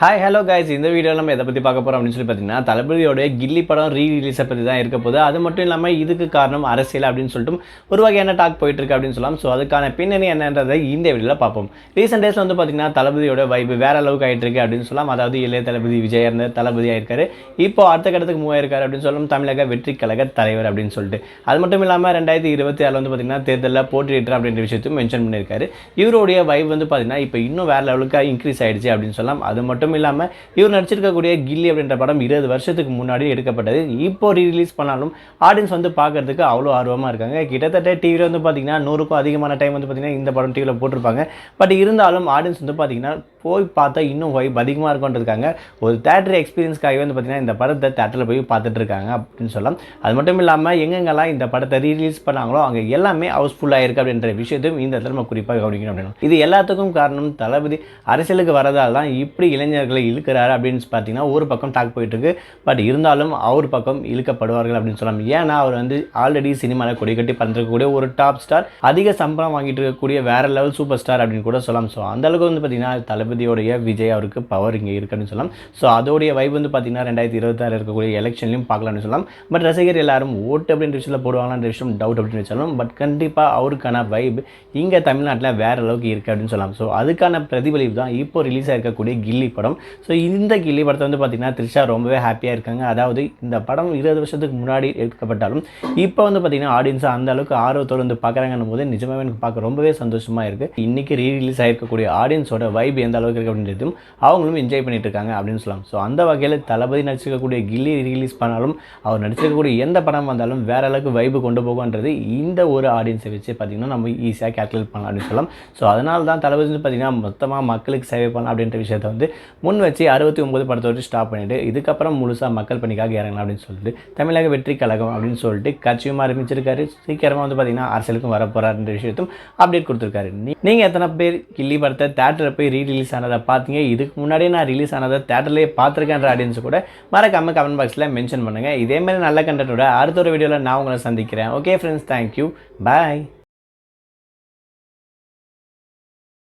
Hi hello guys இந்த வீடியோவில் நம்ம எதை பற்றி பார்க்க போகிறோம் அப்படின்னு சொல்லி பார்த்தீங்கன்னா தளபதியோட கில்லி படம் ரீ ரிலீஸை பற்றி தான் இருக்க போது அது மட்டும் இல்லாமல் இதுக்கு காரணம் அரசியல் அப்படின்னு சொல்லிட்டு ஒரு வகையான டாக் போயிட்டு இருக்கு அப்படின்னு சொல்லலாம். ஸோ அதுக்கான பின்னணி என்னன்றதை இந்த வீடியோவில் பார்ப்போம். ரீசெண்ட் டேஸில் வந்து பார்த்தீங்கன்னா தளபதியோட வைப்பு வேற அளவுக்கு ஆகிட்டு இருக்கு அப்படின்னு சொல்லலாம். அதாவது இளைய தளபதி விஜய் இருந்த தளபதி ஆயிருக்காரு. இப்போ அடுத்த கட்டத்துக்கு மூவ் ஆயிருக்காரு அப்படின்னு சொல்லலாம். தமிழக வெற்றி கழக தலைவர் அப்படின்னு சொல்லிட்டு. அது மட்டும் இல்லாமல் ரெண்டாயிரத்தி இருபத்தி ஆறில் வந்து பார்த்தீங்கன்னா தேர்தலில் போட்டியிட்டார் அப்படின்ற விஷயத்தையும் மென்ஷன் பண்ணியிருக்காரு. இவருடைய வைப் வந்து பார்த்தீங்கன்னா இப்போ இன்னும் வேற லெவலுக்கு இன்க்ரீஸ் ஆயிடுச்சு அப்படின்னு சொல்லலாம். அது மட்டும் இல்லாமல் இவர் நடிச்சிருக்கக்கூடிய கில்லி அப்படின்ற படம் இருபது வருஷத்துக்கு முன்னாடி எடுக்கப்பட்டது. இப்போ ரீரிலீஸ் பண்ணாலும் ஆடியன்ஸ் வந்து பார்க்கறதுக்கு அவ்வளோ ஆர்வமாக இருக்காங்க. கிட்டத்தட்ட டிவியில் வந்து பார்த்தீங்கன்னா நூறுக்கும் அதிகமான டைம் வந்து பார்த்திங்கன்னா இந்த படம் டிவியில் போட்டிருப்பாங்க. பட் இருந்தாலும் ஆடியன்ஸ் வந்து பார்த்திங்கன்னா போய் பார்த்தா இன்னும் வைப் அதிகமாக இருக்கும்ன்றதுக்காங்க ஒரு தேட்டர் எக்ஸ்பீரியன்ஸ்க்காகவே வந்து பார்த்திங்கன்னா இந்த படத்தை தேட்டரில் போய் பார்த்துட்டு இருக்காங்க அப்படின்னு சொல்லலாம். அது மட்டும் இல்லாமல் எங்கெங்கெல்லாம் இந்த படத்தை ரீலீஸ் பண்ணாங்களோ அங்கே எல்லாமே ஹவுஸ்ஃபுல்லாக இருக்குது அப்படின்ற விஷயத்தையும் இந்த இடத்துல நம்ம குறிப்பாக கவனிக்கணும் அப்படின்னு. இது எல்லாத்துக்கும் காரணம் தளபதி அரசியலுக்கு வரதால் தான் இப்படி இளைஞர் இளைஞர்களை இழுக்கிறாரு அப்படின்னு பார்த்தீங்கன்னா ஒரு பக்கம் டாக் போயிட்டு இருக்கு பட் இருந்தாலும் அவர் பக்கம் இழுக்கப்படுவார்கள் அப்படின்னு சொல்லலாம். ஏன்னா அவர் வந்து ஆல்ரெடி சினிமாவில் கொடி கட்டி பறந்துருக்கக்கூடிய ஒரு டாப் ஸ்டார் அதிக சம்பளம் வாங்கிட்டு இருக்கக்கூடிய வேற லெவல் சூப்பர் ஸ்டார் அப்படின்னு கூட சொல்லலாம். ஸோ அந்த அளவுக்கு வந்து பார்த்தீங்கன்னா தளபதியோடைய விஜய் அவருக்கு பவர் இங்கே இருக்குன்னு சொல்லலாம். ஸோ அதோடைய வைப் வந்து பார்த்தீங்கன்னா ரெண்டாயிரத்தி இருபத்தாறு இருக்கக்கூடிய எலெக்ஷன்லையும் பார்க்கலாம்னு சொல்லலாம். பட் ரசிகர் எல்லாரும் ஓட்டு அப்படின்ற விஷயத்தில் போடுவாங்களான்ற விஷயம் டவுட் அப்படின்னு வச்சாலும் பட் கண்டிப்பாக அவருக்கான வைப் இங்கே தமிழ்நாட்டில் வேற அளவுக்கு இருக்குது அப்படின்னு சொல்லலாம். ஸோ அதுக்கான பிரதிபலிப்பு தான் இப்போ ரிலீஸ் ஆகிருக்கக்கூடிய கில்லி படம். ஸோ இந்த கில்லி படத்தை வந்து பார்த்தீங்கன்னா த்ரிஷா ரொம்பவே ஹாப்பியாக இருக்காங்க. அதாவது இந்த படம் இருபது வருஷத்துக்கு முன்னாடி எடுக்கப்பட்டாலும் இப்போ வந்து பார்த்தீங்கன்னா ஆடியன்ஸ் அந்த அளவுக்கு ஆர்வத்தோடு வந்து பார்க்குறாங்கன்னு போது நிஜமாவே எனக்கு பார்க்க ரொம்பவே சந்தோஷமாக இருக்குது இன்றைக்கி ரீ ரிலீஸ் ஆகிருக்கக்கூடிய ஆடியன்ஸோட வைப் எந்த அளவுக்கு இருக்குது அப்படின்றதும் அவங்களும் என்ஜாய் பண்ணிட்டு இருக்காங்க அப்படின்னு சொல்லலாம். ஸோ அந்த வகையில் தளபதி நடிச்சிருக்கக்கூடிய கில்லி ரிலீஸ் பண்ணாலும் அவர் நடிச்சிருக்கக்கூடிய எந்த படம் வந்தாலும் வேற அளவுக்கு வைப்பு கொண்டு போகுன்றது இந்த ஒரு ஆடியன்ஸை வச்சு பார்த்தீங்கன்னா நம்ம ஈஸியாக கேல்குலேட் பண்ணலாம் அப்படின்னு சொல்லலாம். ஸோ அதனால தான் தளபதி வந்து பார்த்தீங்கன்னா மொத்தமாக மக்களுக்கு சேவை பண்ணலாம் அப்படின்ற விஷயத்தை வந்து முன் வச்சு அறுபத்தி ஒம்பது படத்தை வச்சு ஸ்டாப் பண்ணிவிட்டு இதுக்கப்புறம் முழுசாக மக்கள் பணிக்காக இறங்கலாம் அப்படின்னு சொல்லிட்டு தமிழக வெற்றி கழகம் அப்படின்னு சொல்லிட்டு கட்சியும் ஆரம்பிச்சிருக்காரு. சீக்கிரமாக வந்து பார்த்தீங்கன்னா அரசியலுக்கும் வரப்போகிறாருன்ற விஷயத்தும் அப்டேட் கொடுத்துருக்காரு. நீ- எத்தனை பேர் கில்லி படத்தை தேட்டரில் போய் ரீ ரிலீஸ் ஆனதை பார்த்தீங்க? இதுக்கு முன்னாடியே நான் ரிலீஸ் ஆனதை தேட்டர்லேயே பார்த்துருக்கேன்ற ஆடியன்ஸ் கூட மறக்காம கமெண்ட் பாக்ஸில் மென்ஷன் பண்ணுங்கள் இதேமாதிரி நல்ல கண்டென்ட்டோட அடுத்த ஒரு வீடியோவில் நான் உங்களை சந்திக்கிறேன். Okay friends thank you bye